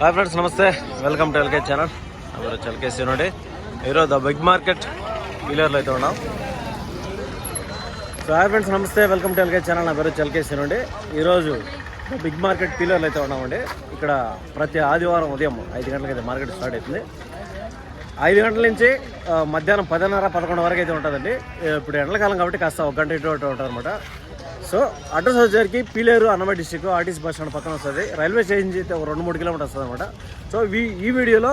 Hi friends నమస్తే. Welcome to LK channel ఎవరు చల్కేసి నుండి ఈరోజు ద బిగ్ మార్కెట్ డీలర్లో అయితే ఉన్నాం. సో హాయ్ ఫ్రెండ్స్ నమస్తే. వెల్కమ్ టు ఎల్కే ఛానల్ నా పేరు చల్కేసి నుండి ఈరోజు బిగ్ మార్కెట్ పీలర్లో అయితే ఉన్నామండి. ఇక్కడ ప్రతి ఆదివారం ఉదయం ఐదు గంటలకు అయితే మార్కెట్ స్టార్ట్ అవుతుంది. ఐదు గంటల నుంచి మధ్యాహ్నం పదిన్నర పదకొండు వరకు అయితే ఉంటుందండి. ఇప్పుడు ఎండలకాలం కాబట్టి కాస్త ఒక గంట ఇటు అటు అనమాట సో అడ్రస్ వచ్చేసరికి Pileru Annamayya district RTC bus stand పక్కన వస్తుంది. రైల్వే స్టేషన్ నుంచి అయితే ఒక రెండు మూడు కిలోమీటర్ వస్తుంది అనమాట సో ఈ ఈ వీడియోలో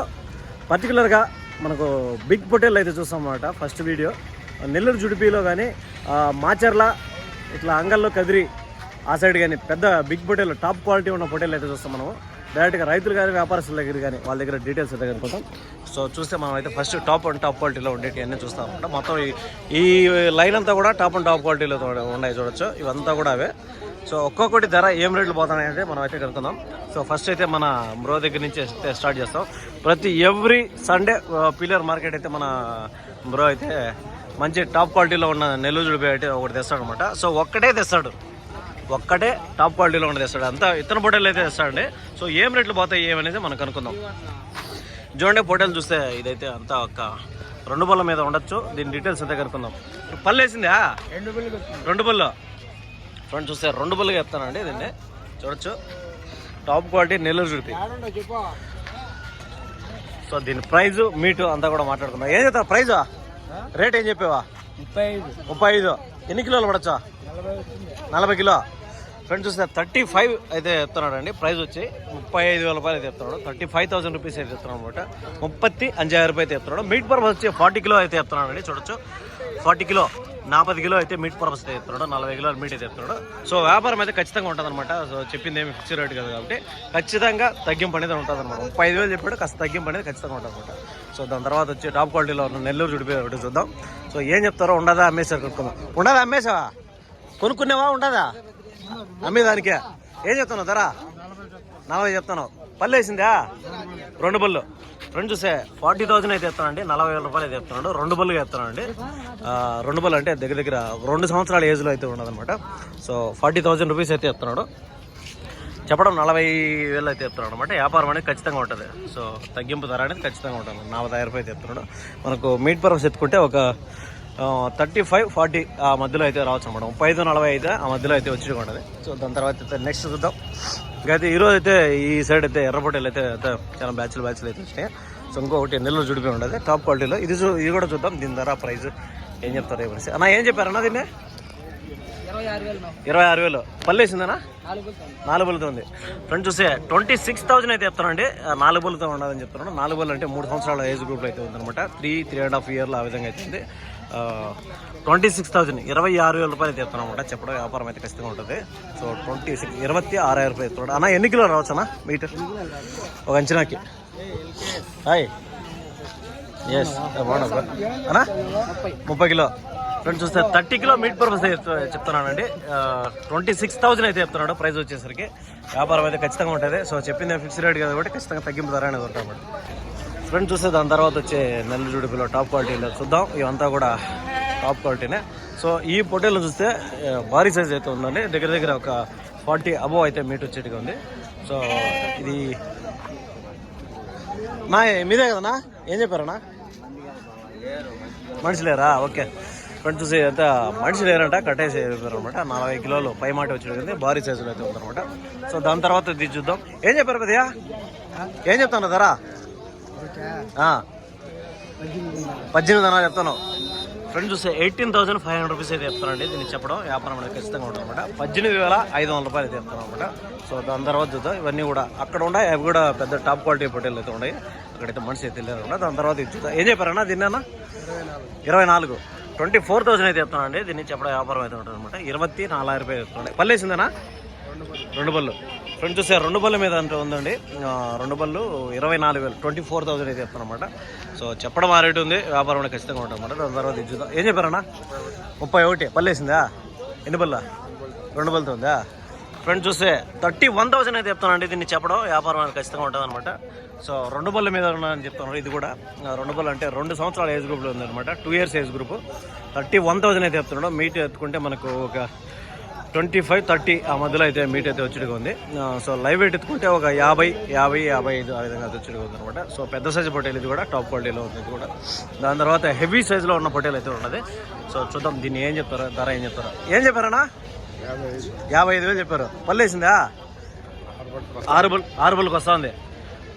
పర్టికులర్గా మనకు బిగ్ పొటేల్ అయితే చూస్తాం అనమాట ఫస్ట్ వీడియో నెల్లూరు జుడిపిలో కానీ మాచర్ల ఇట్లా అంగల్లో కదిరి ఆ సైడ్ కానీ పెద్ద బిగ్ పొటేల్ టాప్ క్వాలిటీ ఉన్న పొటేల్ అయితే చూస్తాం మనము. డైరెక్ట్గా రైతులు కానీ వ్యాపారస్తుల దగ్గర కానీ వాళ్ళ దగ్గర డీటెయిల్స్ అయితే కనుకుంటాం సో చూస్తే మనం అయితే ఫస్ట్ టాప్ అండ్ టాప్ క్వాలిటీలో ఉండేవి అన్నీ చూస్తాం అనమాట మొత్తం ఈ లైన్ అంతా కూడా టాప్ అండ్ టాప్ క్వాలిటీలో ఉన్నాయి చూడొచ్చు. ఇవంతా కూడా అవే. సో ఒక్కొక్కటి ధర ఏం రేట్లు పోతున్నాయంటే మనం అయితే కనుక్కుందాం. సో ఫస్ట్ అయితే మన బ్రో దగ్గర నుంచి అయితే స్టార్ట్ చేస్తాం. ప్రతి ఎవ్రీ సండే పిల్లర్ మార్కెట్ అయితే మన బ్రో అయితే మంచి టాప్ క్వాలిటీలో ఉన్న నెల్లూరు జుడిపి అయితే ఒకటి తెస్తాడు అనమాట సో ఒక్కటే తెస్తాడు. ఒక్కటే టాప్ క్వాలిటీలో ఉన్నది తెస్తాడు. అంతా ఇతర పొటేలు అయితే తెస్తాడండి. సో ఏం రేట్లు పోతాయి ఏమనేది మనం కనుక్కుందాం చూడండి పొటేలు చూస్తే ఇదైతే అంతా ఒక రెండు బల్ల మీద ఉండొచ్చు. దీని డీటెయిల్స్ అంతా కనుక్కుందాం. పళ్ళు వేసిందా? రెండు బళ్ళు ఫ్రెండ్ చూస్తే రెండు బల్లుగా చెప్తానండి దీన్ని. చూడొచ్చు. టాప్ క్వాలిటీ నెల్లూరు చూపి సో దీని ప్రైజు మీటు అంతా కూడా మాట్లాడుకుందాం. ఏం చెప్తావు? ప్రైజా? రేట్ ఏం చెప్పావా? ముప్పై ఐదు. ఎన్ని కిలోలు పడచ్చా? నలభై కిలో. ఫ్రెండ్స్ చూస్తే థర్టీ ఫైవ్ అయితే చెప్తున్నాడు అండి ప్రైస్ వచ్చి ముప్పై ఐదు వేల రూపాయలు అయితే చెప్తున్నాడు. థర్టీ ఫైవ్ థౌసండ్ రూపీస్ అయితే చెప్తున్నాడు అనమాట. ముప్పత్తి అంజాయిరం రూపాయలు అయితే చెప్తున్నాడు. మీట్ పర్పస్ వచ్చి ఫార్టీ కిలో అయితే చెప్తున్నాడు అండి చూడొచ్చు. ఫార్టీ కిలో నాపది కిలో అయితే మీట్ పర్పస్ అయితే చెప్తున్నాడు. నలభై కిలోలు మీట్ అయితే చెప్తున్నాడు. సో వ్యాపారం అయితే ఖచ్చితంగా ఉంటుంది అనమాట. సో చెప్పింది ఏమి ఫిక్స్ రేట్ కదా కాబట్టి ఖచ్చితంగా తగ్గింపు అనేది ఉంటుంది అనమాట. ముప్పై ఐదు వేలు చెప్పాడు. కాస్త తగ్గింపు అనేది ఖచ్చితంగా ఉంటుంది అనమాట. సో దాని తర్వాత వచ్చి టాప్ క్వాలిటీలో ఉన్న నెల్లూరు చుడిపోయి ఒకటి చూద్దాం. సో ఏం చెప్తారో ఉండదా అమ్మేసారు కొనుక్కుందాం. ఉండదా అమ్మేసావా కొనుక్కునేవా ఉండదా? అమ్మేదానికే ఏం చెప్తున్నావు? ధర? నలభై చెప్తాను పళ్ళు వేసిందా? రెండు బళ్ళు ఫ్రెండ్ చూసే ఫార్టీ థౌసండ్ అయితే చెప్తానండి. నలభై వేల రూపాయలు అయితే చెప్తున్నాడు. రెండు బళ్ళు చెప్తానండి. రెండు బళ్ళు అంటే దగ్గర దగ్గర రెండు సంవత్సరాల ఏజ్లో అయితే ఉన్నదన్నమాట. సో ఫార్టీ థౌసండ్ రూపీస్ అయితే చెప్తున్నాడు. చెప్పడం నలభై వేలు అయితే చెప్తున్నాడు అనమాట వ్యాపారం అనేది ఖచ్చితంగా ఉంటుంది. సో తగ్గింపు ధర అనేది ఖచ్చితంగా ఉంటుంది. నలభై రూపాయలు అయితే చెప్తున్నాడు. మనకు మీట్ పర్పస్ ఎత్తుకుంటే ఒక థర్టీ ఫైవ్ ఫార్టీ ఆ మధ్యలో అయితే రావచ్చు అనమాట ముప్పై ఐదు నలభై అయితే ఆ మధ్యలో అయితే వచ్చి సో దాని తర్వాత అయితే నెక్స్ట్ చూద్దాం. ఇంకా అయితే ఈరోజు అయితే ఈ సైడ్ అయితే ఎర్రపొట్టెలు అయితే చాలా బ్యాచ్లు బ్యాచ్లు అయితే వచ్చినాయి. సో ఇంకొకటి నెల్లూరు జుడిపి ఉండదు. టాప్ క్వాలిటీలో ఇది చూ ఇది కూడా చూద్దాం. దీని ధర ప్రైస్ ఏం చెప్తారు ఏమనేసి అన్న ఏం చెప్పారన్నా దీన్ని? ఇరవై ఆరు వేలు. ఇరవై ఆరు వేలు నాలుగు వెళ్తాను ఉంది. ఫ్రెండ్ చూస్తే ట్వంటీ సిక్స్ థౌసండ్ అయితే చెప్తానండి. నాలుగు బుల్లతో ఉండదని చెప్తున్నాను. నాలుగు బుల్లు అంటే మూడు సంవత్సరాల ఏజ్ గ్రూప్ అయితే ఉందన్నమాట. త్రీ త్రీ అండ్ హాఫ్ ఇయర్లో ఆ విధంగా అయితే ట్వంటీ సిక్స్ థౌసండ్ ఇరవై ఆరు వేల రూపాయలు అయితే చెప్తాను అనమాట చెప్పడం వ్యాపారం అయితే ఖచ్చితంగా ఉంటుంది. సో ట్వంటీ సిక్స్ ఇరవై ఆరు రూపాయలు చెప్తున్నాడు అన్న ఎన్ని కిలోలు రావచ్చు అన్న? మీటర్ ఒక అంచనాకి. హాయ్ ఎస్ అన్నా ముప్పై కిలో. ఫ్రెండ్స్ చూస్తే థర్టీ కిలో మీట్ పర్పస్ చెప్తున్నానండి. ట్వంటీ సిక్స్ థౌసండ్ అయితే చెప్తున్నాడు. ప్రైస్ వచ్చేసరికి. వ్యాపారం అయితే ఖచ్చితంగా ఉంటుంది. సో చెప్పింది ఫిక్స్ రేట్ కాబట్టి ఖచ్చితంగా తగ్గింపు ధర అనేది ఉంటాం ఫ్రంట్ చూస్తే దాని తర్వాత వచ్చే నెల్లూరు జుడిపిలో టాప్ క్వాలిటీలో చూద్దాం. ఇవంతా కూడా టాప్ క్వాలిటీనే. సో ఈ పొట్టేలు చూస్తే భారీ సైజ్ అయితే ఉందండి. దగ్గర దగ్గర ఒక ఫార్టీ అబోవ్ అయితే మీట్ వచ్చేట్టుగా ఉంది. సో ఇది నా మీదే కదనా ఏం చెప్పారన్నా? మనిషి లేరా ఓకే. ఫ్రెండ్ చూసి అంతా మనిషి లేరంట కట్టేసి అనమాట నలభై కిలోలు పై మాట వచ్చి భారీ సైజులో అయితే ఉందన్నమాట. సో దాని తర్వాత ఇది చూద్దాం. ఏం చెప్పారు పెద్దయా ఏం చెప్తాను ధర? పద్దెనిమిది అన్నా చెప్తాను ఫ్రెండ్ చూస్తే eighteen thousand five hundred rupees అయితే చెప్తానండి దీన్ని చెప్పడం వ్యాపారం అనేది ఖచ్చితంగా ఉంటుంది అనమాట పద్దెనిమిది వేల ఐదు వందల రూపాయలు అయితే చెప్తాను అనమాట సో దాని తర్వాత చూద్దాం. ఇవన్నీ కూడా అక్కడ ఉన్నాయి. అవి కూడా పెద్ద టాప్ క్వాలిటీ పొట్టేలు అయితే ఉన్నాయి. అక్కడైతే మనిషి అయితే వెళ్ళారు అనమాట దాని తర్వాత ఇది చూద్దాం. ఏం చెప్పారన్నా దీన్ని అన్న? ఇరవై నాలుగు. ట్వంటీ ఫోర్ థౌసండ్ అయితే చెప్తానండి దీన్ని చెప్పడం వ్యాపారం అయితే ఉంటుంది అనమాట ఇరవై నాలుగు రూపాయలు చెప్తున్నాయి పల్లేసిందేనా రెండు బళ్ళు ఫ్రెండ్ చూస్తే రెండు బళ్ళు మీద అంటే ఉందండి. రెండు బళ్ళు ఇరవై నాలుగు వేలు ట్వంటీ ఫోర్ థౌసండ్ అయితే చెప్తానమాట అనమాట సో చెప్పడం ఆ రేటు ఉంది వ్యాపారం అనేది ఖచ్చితంగా ఉంటామన్నమాట దాని తర్వాత ఇది చూద్దాం. ఏం చెప్పారన్నా? ముప్పై ఒకటి పల్లేసిందా ఎన్ని బళ్ళ? రెండు బళ్ళతో ఉందా? ఫ్రెండ్ చూస్తే థర్టీ వన్ థౌసండ్ అయితే చెప్తానండి దీన్ని చెప్పడం వ్యాపారం అనేది ఖచ్చితంగా ఉంటుందన్నమాట సో రెండు బళ్ళ మీద ఉన్నాయని చెప్తున్నారు ఇది కూడా. రెండు బళ్ళు అంటే రెండు సంవత్సరాల ఏజ్ గ్రూప్లో ఉందన్నమాట. Two years age group. Thirty one thousand అయితే చెప్తున్నాడు. మీట్ ఎత్తుకుంటే మనకు ఒక ట్వంటీ ఫైవ్ థర్టీ ఆ మధ్యలో అయితే మీట్ అయితే వచ్చేటిగా ఉంది. సో లైవ్ వెయిట్ ఎత్తుకుంటే ఒక యాభై యాభై యాభై ఐదు ఆ విధంగా అయితే ఉంది అనమాట సో పెద్ద సైజు పొట్టేలు ఇది కూడా టాప్ క్వాలిటీలో ఉంది ఇది కూడా. దాని తర్వాత హెవీ సైజులో ఉన్న పొట్టేలు అయితే ఉన్నది. సో చూద్దాం దీన్ని ఏం చెప్తారో ధర ఏం చెప్తారో ఏం చెప్పారన్నా? యాభై ఐదు. వేలు చెప్పారు. పల్లేసిందా ఆరుబుల్ ఆరుబుల్కి వస్తుంది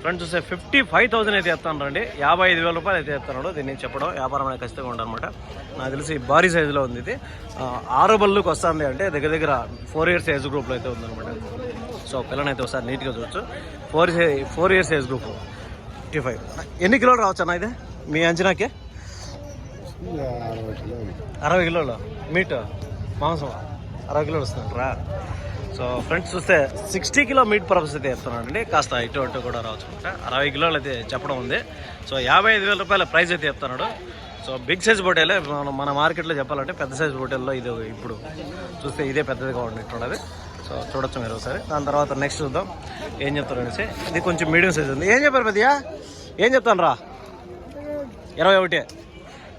ఫ్రెండ్స్ చూస్తే ఫిఫ్టీ ఫైవ్ థౌసండ్ అయితే చెప్తాను రండి. యాభై ఐదు వేల రూపాయలు అయితే చెప్తాను దీన్ని చెప్పడం వ్యాపారం అనేది ఖచ్చితంగా ఉండనమాట నాకు తెలిసి భారీ సైజులో ఉంది ఇది. ఆరు బల్లుకి వస్తుంది అంటే దగ్గర దగ్గర ఫోర్ ఇయర్స్ ఏజ్ గ్రూప్లో అయితే ఉందన్నమాట. సో పిల్లనైతే ఒకసారి నీట్గా చూడొచ్చు. Four four years age group fifty five ఎన్ని కిలోలు రావచ్చు అన్న ఇది? మీ అంచనాకి? అరవై కిలోలు. మీట్ మాంసం? అరవై కిలోలు వస్తుంటారా సో ఫ్రెండ్స్ చూస్తే సిక్స్టీ కిలో మీట్ పర్పస్ అయితే చెప్తున్నానండి కాస్త ఇటు అటు కూడా రావచ్చు అరవై కిలోలు అయితే చెప్పడం ఉంది. సో యాభై ఐదు వేల రూపాయల ప్రైస్ అయితే చెప్తున్నాడు. సో బిగ్ సైజ్ బొటేలే మనం మన మార్కెట్లో చెప్పాలంటే పెద్ద సైజ్ బొటేల్లో ఇది ఇప్పుడు చూస్తే ఇదే పెద్దదిగా ఉన్నట్టున్నది సో చూడొచ్చు మీరు ఒకసారి. దాని తర్వాత నెక్స్ట్ చూద్దాం. ఏం చెప్తారు అనేసి. ఇది కొంచెం మీడియం సైజ్ ఉంది. ఏం చెప్పారు పెద్దయా ఏం చెప్తాను రా ఇరవై ఒకటి.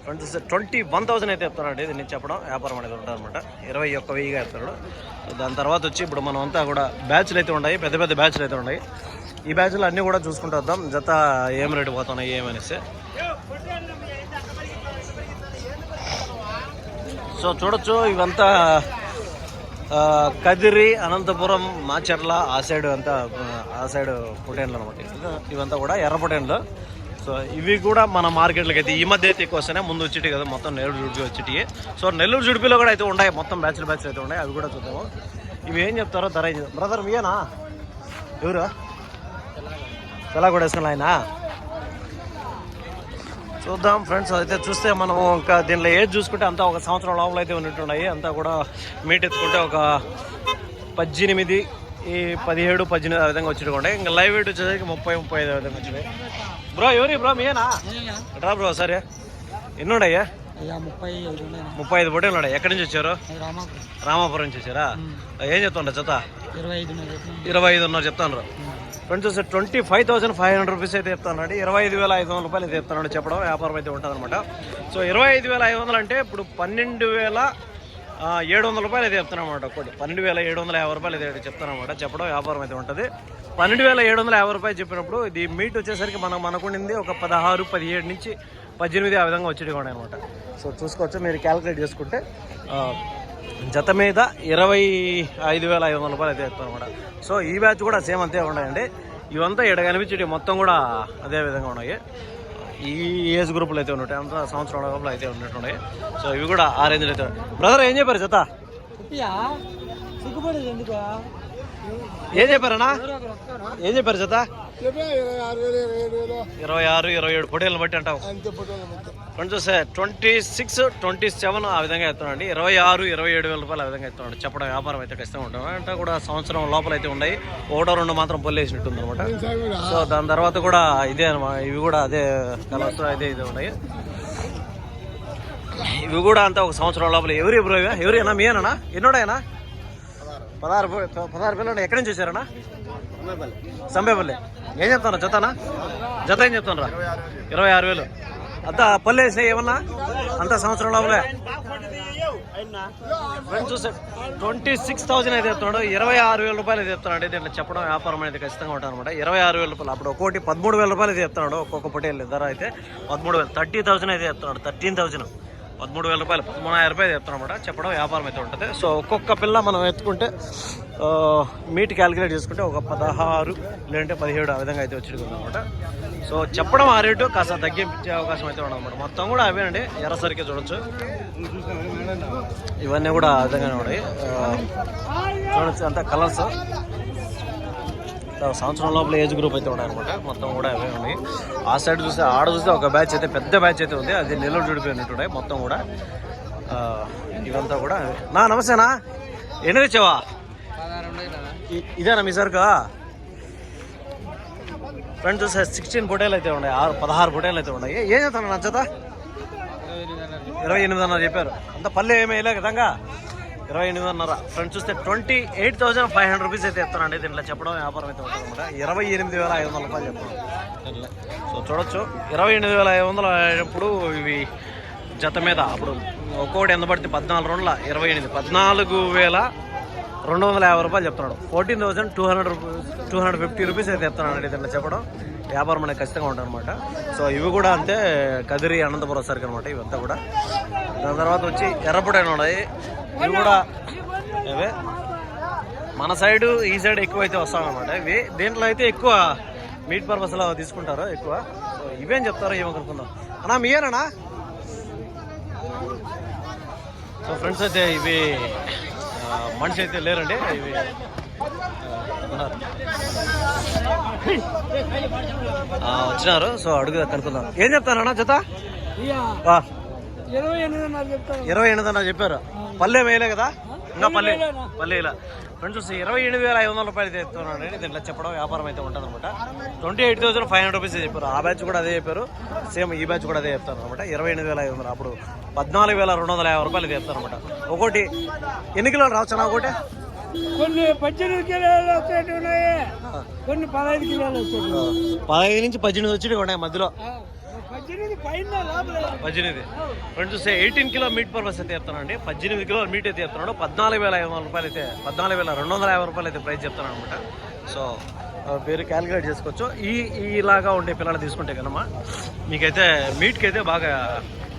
ట్వంటీ ట్వంటీ వన్ థౌసండ్ అయితే చెప్తున్నాడు ఇది నేను చెప్పడం వ్యాపారం అనేది ఉంటుంది అనమాట ఇరవై ఒక్క వెయ్యిగా చెప్తాడు దాని తర్వాత వచ్చి ఇప్పుడు మనం అంతా కూడా బ్యాచ్లు అయితే ఉన్నాయి పెద్ద పెద్ద బ్యాచ్లు అయితే ఉన్నాయి. ఈ బ్యాచ్లు అన్నీ కూడా చూసుకుంటూ వద్దాం. జత ఏం రేటు పోతున్నాయి ఏమనేసి. సో చూడొచ్చు ఇవంతా కదిరి అనంతపురం మాచర్ల ఆ సైడ్ అంతా ఆ, ఆ సైడ్ పొటేన్లు అనమాట ఇవంతా కూడా ఎర్ర పొటేన్లు సో ఇవి కూడా మన మార్కెట్లకి అయితే ఈ మధ్య అయితే ఎక్కువ వస్తున్నాయి ముందు వచ్చేటి కదా మొత్తం నెల్లూరు జుడిపి వచ్చేటి సో నెల్లూరు జుడిపిలో కూడా అయితే ఉన్నాయి మొత్తం బ్యాచ్లు బ్యాచ్లు అయితే ఉన్నాయి అవి కూడా చూద్దాము. ఇవి ఏం చెప్తారో ధర బ్రదర్ మీయేనా? ఎవరు? ఎలా కూడా వేసుకున్నా ఆయన? చూద్దాం ఫ్రెండ్స్ అయితే చూస్తే మనం ఇంకా దీనిలో ఏజ్ చూసుకుంటే అంతా ఒక సంవత్సరం లోపల అయితే ఉన్నట్టున్నాయి అంతా కూడా మీట్ ఎత్తుకుంటే ఒక పద్దెనిమిది ఈ పదిహేడు పద్దెనిమిది ఆ విధంగా వచ్చినట్టు ఇంకా లైవ్ వెయిట్ వచ్చేసరికి ముప్పై ముప్పై ఐదు విధంగా వచ్చినాయి బ్రో ఎవరి బ్రో మీయేనా? రా బ్రో సరే ఎన్ని ఉన్నాయ్యా అయ్యా ముప్పై ఐదు ఉన్నాయి ముప్పై ఐదు బొట్టలు ఉన్నాయి. ఎక్కడి నుంచి వచ్చారు? రామాపురం. నుంచి వచ్చారా? ఏం చెప్తుండ్రు జత? ఇరవై ఐదు ఉన్నారు చెప్తాను ఫ్రెండ్స్ చూస్తే twenty five thousand five hundred rupees అయితే చెప్తానండి ఇరవై ఐదు వేల ఐదు వందల రూపాయలు అయితే చెప్తానండి చెప్పడం వ్యాపారం అయితే ఉంటుంది అనమాట సో ఇరవై ఐదు వేల ఐదు వందలు అంటే ఇప్పుడు పన్నెండు వేల ఏడు వందల రూపాయలు అయితే చెప్తానమాట ఒకటి పన్నెండు వేల ఏడు వందల యాభై రూపాయలు అయితే చెప్తానమాట చెప్పడం వ్యాపారం అయితే ఉంటుంది. పన్నెండు వేల ఏడు వందల యాభై రూపాయలు చెప్పినప్పుడు ఇది మీట్ వచ్చేసరికి మనం మనకుండింది ఒక పదహారు పదిహేడు నుంచి పద్దెనిమిది ఆ విధంగా వచ్చేది కూడా అనమాట సో చూసుకోవచ్చు మీరు క్యాలిక్యులేట్ చేసుకుంటే జత మీద ఇరవై ఐదు వేల ఐదు వందల రూపాయలు అయితే చెప్తాను అనమాట సో ఈ బ్యాచ్ కూడా సేమ్ అంతే ఉన్నాయండి. ఇవంతా ఇక్కడ కనిపించేవి మొత్తం కూడా అదే విధంగా ఉన్నాయి. ఈ ఏజ్ గ్రూపులు అయితే ఉన్నట్టు అంతా సంవత్సరం లోపల అయితే ఉన్నట్టున్నాయి సో ఇవి కూడా ఆ రేంజ్లో అయితే బ్రదర్ ఏం చెప్పారు జత? ఎందుకు ఏం చెప్పారన్నా? ఏం చెప్పారు జత? ఇరవై ఆరు ఇరవై ఏడు పొటేలను బట్టి అంటావు. ఫ్రెండ్స్ చూస్తే ట్వంటీ సిక్స్ ట్వంటీ సెవెన్ ఆ విధంగా ఎత్తున్నాండి ఇరవై ఆరు ఇరవై ఏడు వేల రూపాయలు ఆ విధంగా ఎత్తున్నాడు చెప్పడం వ్యాపారం అయితే ఖచ్చితంగా ఉంటాం. అంటే కూడా సంవత్సరం లోపల అయితే ఉన్నాయి. ఒకటో రెండు మాత్రం పొల్లేసినట్టుంది అనమాట సో దాని తర్వాత కూడా ఇదే అనమాట ఇవి కూడా అదే కలర్స్ అయితే ఇదే ఉన్నాయి. ఇవి కూడా అంతా ఒక సంవత్సరం లోపల. ఎవరు ఎవరు ఇవి? ఎవరేనా మీయేనా ఎన్నోడైనా పదహారు పదహారు పిల్లలు ఎక్కడి నుంచి వచ్చారనా సంబేపల్లి. ఏం చెప్తాను జతనా? జత ఏం చెప్తాను రా ఇరవై ఆరు వేలు. అంతా పల్లె ఏమన్నా? అంత సంవత్సరం లోపలే. చూసే ట్వంటీ సిక్స్ థౌసండ్ అయితే చెప్తున్నాడు. ఇరవై ఆరు వేల రూపాయలు చెప్తున్నాడు. దీంట్లో చెప్పడం వ్యాపారం అనేది ఖచ్చితంగా ఉంటుంది అనమాట ఇరవై ఆరు వేల రూపాయలు. అప్పుడు ఒక్కోటి పదమూడు వేల రూపాయలు చెప్తున్నాడు. ఒక్కొక్క పొటేల్ ధర అయితే పదమూడు వేలు. థర్టీ థౌసండ్ అయితే చెప్తున్నాడు. థర్టీన్ థౌసండ్ పదమూడు వేల రూపాయలు పదమూడు రూపాయలు చెప్తానమాట చెప్పడం వ్యాపారం అయితే ఉంటుంది. సో ఒక్కొక్క పిల్ల మనం ఎత్తుకుంటే మీట్ క్యాలిక్యులేట్ చేసుకుంటే ఒక పదహారు లేదంటే పదిహేడు ఆ విధంగా అయితే వచ్చి అనమాట సో చెప్పడం ఆ రేటు కాస్త తగ్గించే అవకాశం అయితే ఉండదన్నమాట మొత్తం కూడా అవేనండి ఎర్రసరికే చూడొచ్చు. ఇవన్నీ కూడా ఆ విధంగానే ఉన్నాయి. చూడొచ్చు అంతా కలర్స్. సంవత్సరం లోపల ఏజ్ గ్రూప్ అయితే ఉన్నాయి అనమాట మొత్తం కూడా అవే ఉన్నాయి. ఆ సైడ్ చూస్తే ఆడ చూస్తే ఒక బ్యాచ్ అయితే పెద్ద బ్యాచ్ అయితే ఉంది. అది నిల్వ చూడిపోయినట్టు మొత్తం కూడా ఇవంతా కూడా నా నమస్తేనా ఎన్ని తెచ్చావా? ఇదేనా మీ సరుకు? ఫ్రెండ్ చూస్తే సిక్స్టీన్ పొటేలు అయితే ఉన్నాయి. ఆరు పదహారు పొటేలు అయితే ఉన్నాయి. ఏం చేస్తాను నా ఇరవై ఎనిమిది అన్నారు చెప్పారు. అంత పల్లె ఏమీ వేయలే కదంగా ఇరవై ఎనిమిదిన్నర. ఫ్రెండ్స్ చూస్తే twenty eight thousand five hundred rupees అయితే చెప్తానండి దీంట్లో చెప్పడం వ్యాపారం అయితే ఉంటుంది అనమాట ఇరవై ఎనిమిది వేల ఐదు వందల రూపాయలు దీంట్లో. సో చూడొచ్చు. ఇరవై ఎనిమిది వేల ఐదు వందలు అయినప్పుడు ఇవి జత మీద అప్పుడు ఒక్కోటి ఎంత పడితే పద్నాలుగు రెండుల ఇరవై ఎనిమిది. పద్నాలుగు వేల రెండు వందల యాభై రూపాయలు చెప్తున్నాడు. Fourteen thousand two hundred two hundred fifty rupees అయితే చెప్తున్నాడు అండి ఇతను చెప్పడం. వ్యాపారం అనేది ఖచ్చితంగా ఉంటుంది అనమాట సో ఇవి కూడా అంతే కదిరి అనంతపురం సరికి అనమాట ఇవంతా కూడా. దాని తర్వాత వచ్చి ఎర్రపొడైన ఉన్నాయి. ఇవి కూడా ఇవే మన సైడు ఈ సైడ్ ఎక్కువ అయితే వస్తామన్నమాట ఇవి దీంట్లో అయితే ఎక్కువ మీట్ పర్పస్లో తీసుకుంటారు ఎక్కువ. సో ఇవేం చెప్తారో ఏమనుకుందాం అన్నా మీయేనా సో ఫ్రెండ్స్ అయితే ఇవి మనిషి అయితే లేరండి. ఇవి వచ్చినారు. సో అడుగు కనుక్కుందాం. ఏం చెప్తానన్నా జత? ఇరవై ఎనిమిది అన్న చెప్పారు. పల్లె వేయలే కదా? ఇంకా పల్లె పల్లెలా ఫ్రెండ్స్ చూసి ఇరవై ఎనిమిది వేల ఐదు వందల రూపాయలు చెప్తున్నాను అండి దీంట్లో చెప్పడం వ్యాపారం అయితే ఉంటుంది అనమాట twenty eight thousand five hundred rupees చెప్పారు. ఆ బ్యాచ్ కూడా అదే చెప్పారు. సేమ్ ఈ బ్యాచ్ కూడా అదే చెప్తారు అనమాట ఇరవై ఎనిమిది వేల ఐదు వందలు. అప్పుడు పద్నాలుగు వేల రెండు వందల యాభై రూపాయలు చెప్తారు అనమాట ఒకటి ఎన్ని కిలోలు రావచ్చు ఒకటి? కొన్ని పద్దెనిమిది కిలోలు వచ్చేటి ఉన్నాయి. కొన్ని పదహైదు కిలోలు వచ్చేటి పదహైదు నుంచి పద్దెనిమిది వచ్చి ఉన్నాయి మధ్యలో. పద్దెనిమిది ఫ్రెండ్స్ చూస్తే ఎయిటీన్ కిలో మీట్ పర్పస్ అయితే చెప్తానండి పద్దెనిమిది కిలో మీట్ అయితే చెప్తున్నాడు. పద్నాలుగు వేల ఐదు వందల రూపాయలు అయితే పద్నాలుగు వేల రెండు వందల యాభై రూపాయలు అయితే ప్రైస్ చెప్తాను అనమాట. సో పేరు క్యాలిక్యులేట్ చేసుకోవచ్చు. ఈ ఈలాగా ఉండే పిల్లలు తీసుకుంటే కనుమ మీకైతే మీట్కి అయితే బాగా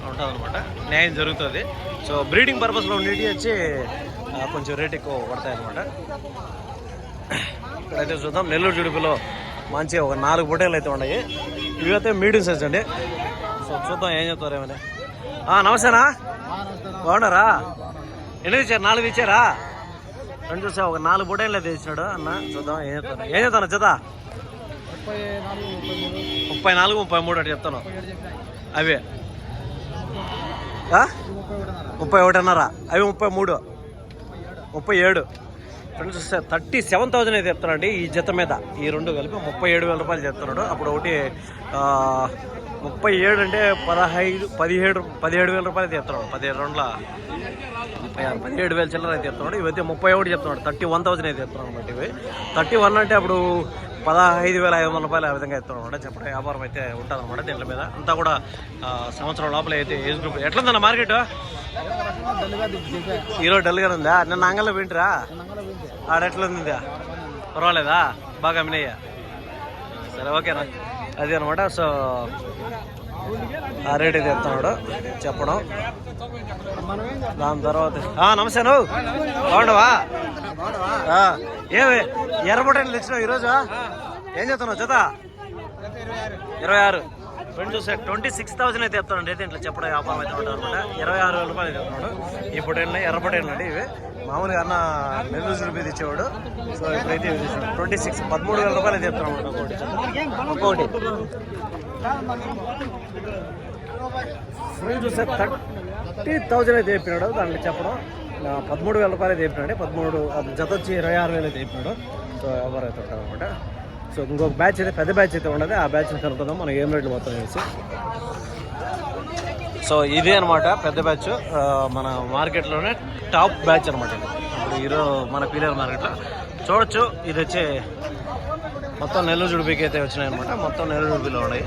ఉంటుంది అనమాట న్యాయం జరుగుతుంది. సో బ్రీడింగ్ పర్పస్లో ఉండేవి వచ్చి కొంచెం రేట్ ఎక్కువ పడతాయి అనమాట ఇక్కడైతే చూద్దాం. నెల్లూరు జుడుపులో మంచి ఒక నాలుగు పొటేలు అయితే ఉన్నాయి. ఇవి అయితే మీడియం సైజ్ అండి. సో చూద్దాం ఏం చెప్తారు ఏమని. నమస్తేనా బాగున్నారా? ఎన్ని ఇచ్చారు? నాలుగు ఇచ్చారా? రెండు చూసా ఒక నాలుగు పొటేలు అయితే ఇచ్చినాడు అన్న. చూద్దాం ఏం చెప్తాను ఏం చెప్తాను జత? ముప్పై నాలుగు ముప్పై మూడు అటు అంటే చెప్తాను. అవే. ముప్పై ఒకటిన్నర ముప్పై ఒకటిన్నర. అవి ముప్పై మూడు. ముప్పై ఏడు. ఫ్రెండ్స్ థర్టీ సెవెన్ థౌసండ్ అయితే చెప్తున్నాడు ఈ జత మీద ఈ రెండు కలిపి ముప్పై ఏడు వేల రూపాయలు చెప్తున్నాడు. అప్పుడు ఒకటి ముప్పై ఏడు అంటే పదహైదు పదిహేడు పదిహేడు వేల రూపాయలు అయితే చెప్తున్నాడు. పదిహేడు రెండుల ముప్పై ఆరు పదిహేడు వేల చిల్లర అయితే చెప్తున్నాడు. ఇవైతే ముప్పై ఒకటి చెప్తున్నాడు. థర్టీ వన్ థౌసండ్ అయితే చెప్తున్నాడు అనమాట ఇవి. థర్టీ వన్ అంటే అప్పుడు పదహైదు వేల ఐదు వందల రూపాయలు ఆ విధంగా చెప్తున్నాడు చెప్పడం వ్యాపారం అయితే ఉంటుంది అనమాట మీద. అంతా కూడా సంవత్సరం లోపల అయితే ఏజ్ గ్రూప్ ఎట్లుందన్న మార్కెట్? ఈరోజు డల్గానే ఉందా? నిన్న అంగల్లో వింటరా ఆడ ఎట్లా పర్వాలేదా? బాగా అమ్మినయ్యా సరే ఓకేనా? అది అనమాట సో ఆ రేట్ అయితే చెప్తున్నాడు చెప్పడం. దాని తర్వాత ఆ, నమస్తే నువ్వు బాగుండవా? ఏమి ఎర్రబొట్టలు తెచ్చినావు ఈరోజు? ఏం చెప్తున్నావు జత? ఇరవై ఆరు. ఫ్రెండ్ చూసే ట్వంటీ సిక్స్ థౌసండ్ అయితే చెప్తానండి అయితే ఇంట్లో చెప్పడం వ్యాపారం అయితే ఉంటుంది అనమాట ఇరవై ఆరు వేల రూపాయలు చెప్తున్నాడు ఈ పొటేళ్ళు ఎర్రపొటేళ్ళు అండి ఇవి. మామూలుగా అన్న నెల్లూరు రూపాయలు ఇచ్చేవాడు సో ఇప్పుడైతే ట్వంటీ సిక్స్ పదమూడు వేల రూపాయలు అయితే చెప్తున్నాడు అనమాట ఒకటి. ఒక్కొక్కటి చూస్తే చూసే థర్టీ థౌజండ్ అయితే చెప్పినాడు. దాంట్లో చెప్పడం. పదమూడు వేల రూపాయలు అయితే చెప్పినాడు. పదమూడు జత వచ్చి ఇరవై ఆరు వేలు అయితే చెప్పినాడు. సో ఎవరు అయితే ఉంటారు అనమాట సో ఇంకొక బ్యాచ్ అయితే పెద్ద బ్యాచ్ అయితే ఉండదు ఆ బ్యాచ్ని కనుక్కుందాం. మనం ఏం రేట్లు మొత్తం చేసి సో ఇదే అనమాట పెద్ద బ్యాచ్ మన మార్కెట్లోనే టాప్ బ్యాచ్ అనమాట ఇప్పుడు ఈరోజు మన పీలర్ మార్కెట్లో చూడొచ్చు. ఇది వచ్చి మొత్తం నెల్లూరు జుడిపికి అయితే వచ్చినాయన్నమాట. మొత్తం నెల్లూరు జుడిపిలో ఉన్నాయి.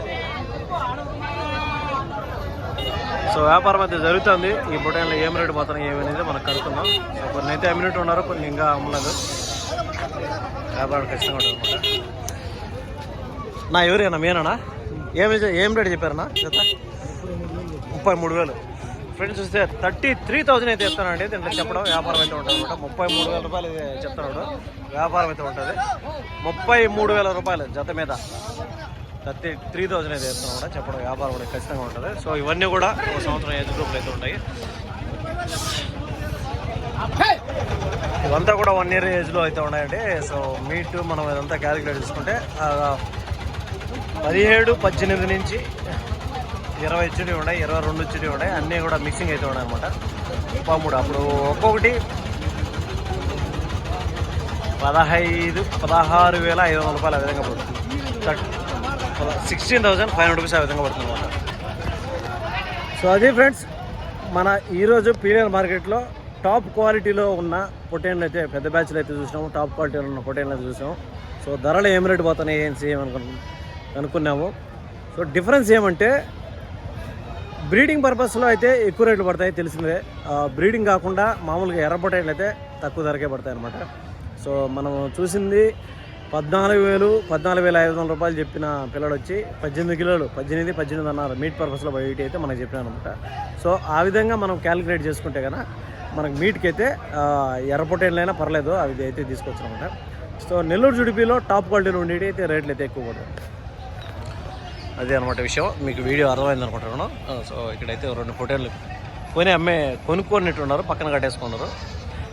సో వ్యాపారం అయితే జరుగుతుంది. ఈ పొటైన్లో ఏం రేటు మాత్రం ఏమనేది మనం కనుక్కుందాం. సో కొన్ని అయితే అమ్మినట్టు ఉన్నారు కొన్ని ఇంకా అమ్మలేదు. వ్యాపారం ఖచ్చితంగా ఉంటుంది నా ఎవరేనా మీనా ఏమి ఏం రేటు చెప్పారన్నా? జత? ముప్పై మూడు వేలు. ఫ్రెండ్స్ చూస్తే థర్టీ త్రీ థౌసండ్ అయితే చెప్తానండి దీంట్లో చెప్పడం వ్యాపారం అయితే ఉంటుంది అనమాట. ముప్పై మూడు వేల రూపాయలు అయితే చెప్తున్నాడు. వ్యాపారం అయితే ఉంటుంది. ముప్పై మూడు వేల రూపాయలు జత మీద థర్టీ త్రీ థౌసండ్ అయితే చెప్తున్నాం కూడా చెప్పడం వ్యాపారం కూడా ఖచ్చితంగా ఉంటుంది. సో ఇవన్నీ కూడా ఒక సంవత్సరం ఏజ్ గ్రూప్లు అయితే ఉంటాయి. ఇవంతా కూడా వన్ ఇయర్ ఏజ్లో అయితే ఉన్నాయండి. సో మీటు మనం ఇదంతా క్యాలిక్యులేట్ చేసుకుంటే పదిహేడు పద్దెనిమిది నుంచి ఇరవై ఇచ్చుడి ఉన్నాయి ఇరవై రెండు ఇచ్చుడి ఉన్నాయి అన్నీ కూడా మిక్సింగ్ అయితే ఉన్నాయి అనమాట పదమూడు అప్పుడు ఒక్కొక్కటి పదహైదు పదహారు వేల ఐదు వందల రూపాయలు ఆ విధంగా పడుతుంది. Sixteen thousand five hundred rupees ఆ విధంగా పడుతుంది అనమాట సో అది ఫ్రెండ్స్ మన ఈరోజు పీరియల్ మార్కెట్లో టాప్ క్వాలిటీలో ఉన్న పొటేన్లు అయితే పెద్ద బ్యాచ్లు అయితే చూసినాము. టాప్ క్వాలిటీలో ఉన్న పొటేన్లు అయితే చూసాము సో ధరలు ఏం రేటు పోతున్నాయి ఏం సేమ్ అనుకున్నాము. సో డిఫరెన్స్ ఏమంటే బ్రీడింగ్ పర్పస్లో అయితే ఎక్కువ రేట్లు పడతాయి తెలిసిందే. బ్రీడింగ్ కాకుండా మామూలుగా ఎర్ర అయితే తక్కువ ధరకే పడతాయి అనమాట సో మనం చూసింది పద్నాలుగు వేలు పద్నాలుగు వేల ఐదు వందల రూపాయలు చెప్పిన పిల్లడు వచ్చి పద్దెనిమిది కిలోలు పద్దెనిమిది పద్దెనిమిది అన్నారు. మీట్ పర్పస్లో బయట అయితే మనకు చెప్పినాను అనమాట సో ఆ విధంగా మనం క్యాలిక్యులేట్ చేసుకుంటే కనుక మనకు మీట్కి అయితే ఆ, పర్లేదు అవి అయితే తీసుకోవచ్చు అనమాట సో నెల్లూరు జుడిపిలో టాప్ క్వాలిటీలో ఉండేవి అయితే రేట్లు అయితే ఎక్కువ పడతాయి. అదే అనమాట విషయం. మీకు వీడియో అర్థమైంది అనుకుంటున్నాను. సో ఇక్కడైతే రెండు ఫోటోలు కొని అమ్మే కొనుక్కొనిట్టు ఉన్నారు పక్కన కట్టేసుకున్నారు.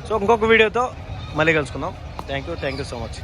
సో ఇంకొక వీడియోతో మళ్ళీ కలుసుకుందాం. Thank you thank you so much